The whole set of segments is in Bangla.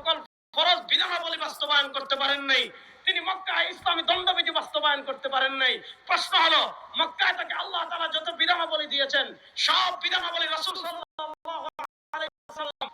সকল ফরজ বিধানাবলী বাস্তবায়ন করতে পারেন নাই। তিনি মক্কায় ইসলামী দণ্ডবিধি বাস্তবায়ন করতে পারেন নাই। প্রশ্ন হলো, মক্কায় তাকে আল্লাহ তারা যত বিধানাবলী দিয়েছেন, সব বিধানাবলী রাসূল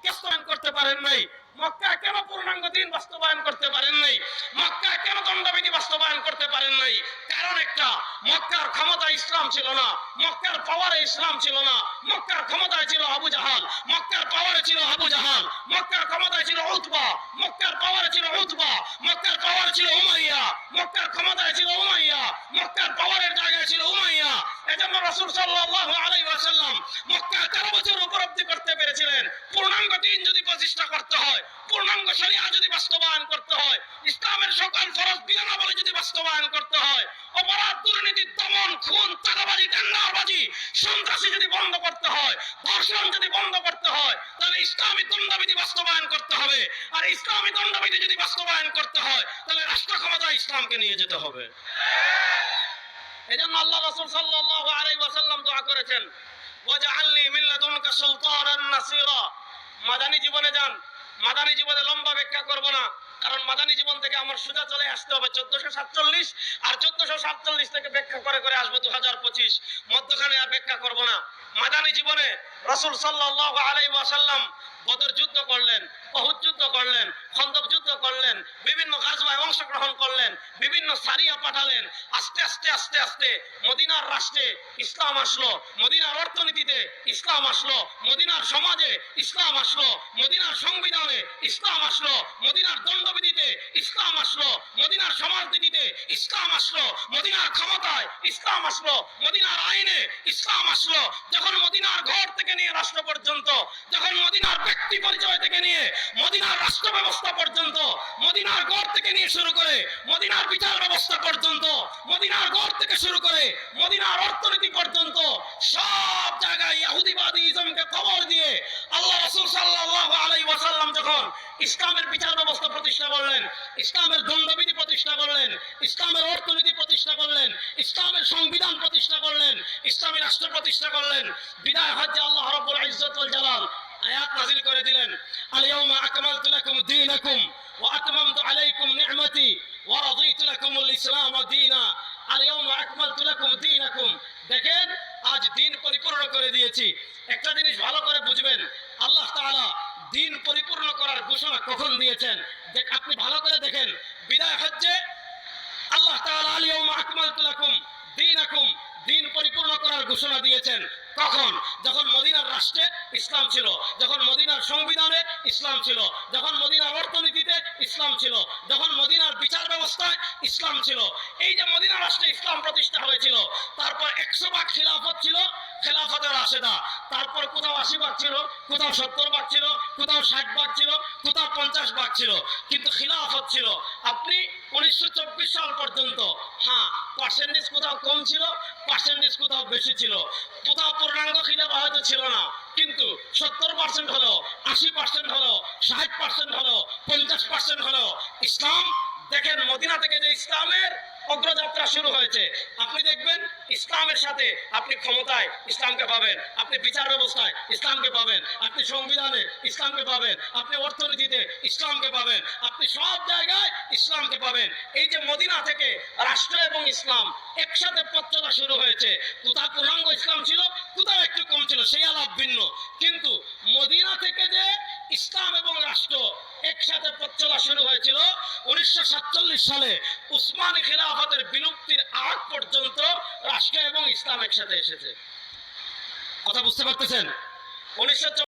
বাস্তবায়ন করতে পারেন নাই। মক্কা কেন পূর্ণাঙ্গ দিন বাস্তবায়ন করতে পারেন নাই। মক্কায় কেন দণ্ডবিধি বাস্তবায়ন করতে পারেন নাই? কারণ একটা, মক্কার ক্ষমতা ইসলাম ছিল না, মক্কার পাওয়ারে ইসলাম ছিল না, মক্কার ক্ষমতায় ছিল আবু জাহাল, মক্কার পাওয়ারে ছিল আবু জাহাল, মক্কার ক্ষমতায় ছিল উতবা, মক্কার পাওয়ারে ছিল উতবা, মক্কার পাওয়ারে ছিল উমাইয়া, মক্কার ক্ষমতায় ছিল উমাইয়া, মক্কার পাওয়ারের জায়গায় ছিল উমাইয়া। এজন্য রাসূল সাল্লাল্লাহু আলাইহি ওয়াসাল্লাম মক্কা 13 বছর উপলব্ধি করতে পেরেছিলেন। পূর্ণাঙ্গ দিন যদি প্রতিষ্ঠা করতে হয়, পূর্ণাঙ্গ শরিয়া যদি বাস্তবায়ন করতে হয়, ইসলামের সকল ফরজ বিধানাবলী যদি বাস্তবায়ন করতে হয়, অপরাধ, দুর্নীতি, দমন, খুন, চাঁদাবাজি, টেন্ডারবাজি, সন্ত্রাসী যদি বন্ধ করতে হয়, ধর্ষণ যদি বন্ধ করতে হয়, তাহলে ইসলামী দণ্ডবিধি বাস্তবায়ন করতে হবে। আর ইসলামী দণ্ডবিধি যদি বাস্তবায়ন করতে হয়, তাহলে রাষ্ট্র ক্ষমতা ইসলামকে নিয়ে যেতে হবে। এজন্য আল্লাহ রাসূল সাল্লাল্লাহু আলাইহি ওয়াসাল্লাম দোয়া করেছেন মাদানী জীবনে যান। মাদানী জীবনে লম্বা ব্যাখ্যা করব না। কারণ মাদানী জীবন থেকে আমার সোজা চলে আসতে হবে চোদ্দশো সাতচল্লিশ আর চোদ্দশো সাতচল্লিশ থেকে ব্যাখ্যা করে করে আসব দু হাজার পঁচিশ। মধ্যখানে আর ব্যাখ্যা করব না। মাদানী জীবনে রসুল সাল্লাহ আলাই ওয়াসাল্লাম বদর যুদ্ধ করলেন বহুত যুদ্ধ করলেন, খন্দক যুদ্ধ করলেন, বিভিন্ন গাজওয়ায় অংশগ্রহণ করলেন, বিভিন্ন সারিয়া পাঠালেন। আস্তে আস্তে আস্তে আস্তে মদিনার রাষ্ট্রে ইসলাম আসলো, মদিনার অর্থনীতিতে ইসলাম আসলো, মদিনার সমাজে ইসলাম আসলো, মদিনার সংবিধানে ইসলাম আসলো, মদিনার দণ্ডবিধিতে ইসলাম আসলো, মদিনার সমাজনীতিতে ইসলাম আসলো, মদিনার ক্ষমতায় ইসলাম আসলো, মদিনার আইনে ইসলাম আসলো। যখন মদিনার ঘর থেকে নিয়ে রাষ্ট্র পর্যন্ত, যখন মদিনার থেকে নিয়ে মদিনার রাষ্ট্র ব্যবস্থা পর্যন্ত, মদিনার ঘর থেকে নিয়ে শুরু করে মদিনার বিচার ব্যবস্থা পর্যন্ত, মদিনার ঘর থেকে শুরু করে মদিনার অর্থনীতি পর্যন্ত, সব জায়গায় ইহুদিবাদী ইজমকে খবর দিয়ে আল্লাহ রাসূল সাল্লাল্লাহু আলাইহি ওয়াসাল্লাম যখন ইসলামের বিচার ব্যবস্থা প্রতিষ্ঠা করলেন, ইসলামের দণ্ডবিধি প্রতিষ্ঠা করলেন, ইসলামের অর্থনীতি প্রতিষ্ঠা করলেন, ইসলামের সংবিধান প্রতিষ্ঠা করলেন, ইসলামী রাষ্ট্র প্রতিষ্ঠা করলেন, বিদায় হজ্জে আল্লাহ রাব্বুল ইজ্জত ওয়াল জালাল আয়াত নাযিল করে দিলেন আল ইয়াউমা আকমালতু লাকুম দীনাকুম ওয়া আতমামতু আলাইকুম নি'মাতি ওয়া রাদিতু লাকুমুল ইসলাম দীনা। আল ইয়াউমা আকমালতু লাকুম দীনাকুম। দেখেন, আজ দিন পরিপূর্ণ করে দিয়েছি। একটা জিনিস ভালো করে বুঝবেন, আল্লাহ তাআলা দিন পরিপূর্ণ করার ঘোষণা কখন দিয়েছেন? দেখ, আপনি ভালো করে দেখেন, বিদায় হজ্জে আল্লাহ তাআলা আল ইয়াউমা আকমালতু লাকুম দীনাকুম। দিন পরিপূর্ণ করার ঘোষণা দিয়েছেন। কখন? যখন মদিনার রাষ্ট্রে ইসলাম ছিল, যখন মদিনার সংবিধানে ইসলাম ছিল, যখন মদিনার অর্থনীতিতে ইসলাম ছিল, যখন মদিনার বিচার ব্যবস্থায় ইসলাম ছিল, এই যে মদিনা রাষ্ট্রে ইসলাম প্রতিষ্ঠা হয়েছিল, তারপর একশো ভাগ খিলাফত ছিল খেলাফতের রাশেদা তারপর কোথাও আশি ভাগ ছিল, কোথাও সত্তর ভাগ ছিল, কোথাও ষাট ভাগ ছিল, কোথাও পঞ্চাশ ভাগ ছিল। কিন্তু খিলাফত ছিল। আপনি উনিশশো চব্বিশ সাল পর্যন্ত হ্যাঁ পার্সেন্টেজ কোথাও কম ছিল পার্সেন্টেজ কোথাও বেশি ছিল। কোথাও পূর্ণাঙ্গ খিলাফা হয়তো ছিল না, কিন্তু সত্তর পার্সেন্ট হলো, আশি পার্সেন্ট হলো, ষাট পার্সেন্ট হলো, পঞ্চাশ পার্সেন্ট হলো। ইসলাম দেখেন মদিনা থেকে যে ইসলামের অগ্রযাত্রা শুরু হয়েছে, আপনি দেখবেন ইসলামের সাথে আপনি ক্ষমতায় ইসলামকে পাবেন, আপনি বিচার ব্যবস্থায় ইসলামকে পাবেন, আপনি সংবিধানে ইসলামকে পাবেন, আপনি অর্থনীতিতে ইসলামকে পাবেন, আপনি সব জায়গায় ইসলামকে পাবেন। এই যে মদিনা থেকে রাষ্ট্র এবং ইসলাম একসাথে পথ চলা শুরু হয়েছে কোথাও পূর্ণাঙ্গ ইসলাম ছিল কোথাও একটু কম ছিল, সেই আলাপ ভিন্ন কিন্তু মদিনা থেকে যে ইসলাম এবং রাষ্ট্র একসাথে পথ চলা শুরু হয়েছিল। উনিশশো সাতচল্লিশ সালে উসমান খিলাফতের বিলুপ্তির আগ পর্যন্ত রাষ্ট্র এবং ইসলাম একসাথে এসেছে। কথা বুঝতে পারতেছেন? উনিশশো